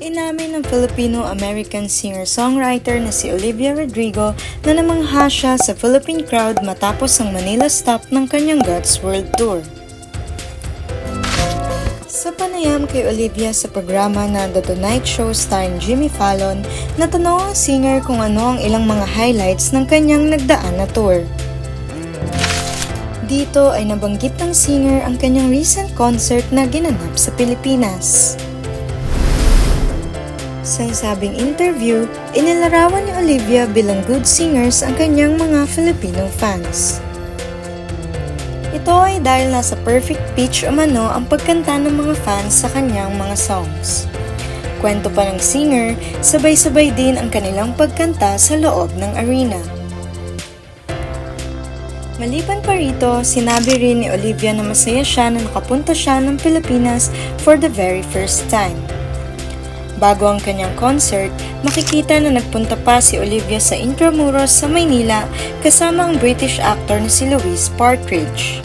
Inamin ng Filipino-American singer-songwriter na si Olivia Rodrigo na namangha siya sa Philippine crowd matapos ang Manila stop ng kanyang God's World Tour. Sa panayam kay Olivia sa programa na The Tonight Show starring Jimmy Fallon, natanong ang singer kung ano ang ilang mga highlights ng kanyang nagdaan na tour. Dito ay nabanggit ng singer ang kanyang recent concert na ginanap sa Pilipinas. Sa sabing interview, inilarawan ni Olivia bilang good singers ang kanyang mga Filipino fans. Ito ay dahil nasa perfect pitch o mano ang pagkanta ng mga fans sa kanyang mga songs. Kwento pa ng singer, sabay-sabay din ang kanilang pagkanta sa loob ng arena. Maliban pa rito, sinabi rin ni Olivia na masaya siya na nakapunta siya ng Pilipinas for the very first time. Bago ang kanyang concert, makikita na nagpunta pa si Olivia sa Intramuros sa Maynila kasama ang British actor na si Louise Partridge.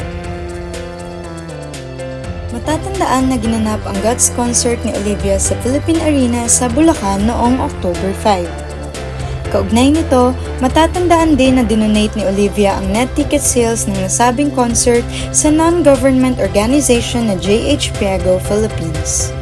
Matatandaan na ginanap ang God's concert ni Olivia sa Philippine Arena sa Bulacan noong October 5. Kaugnay nito, matatandaan din na dinonate ni Olivia ang net ticket sales ng nasabing concert sa non-government organization na JH Piago Philippines.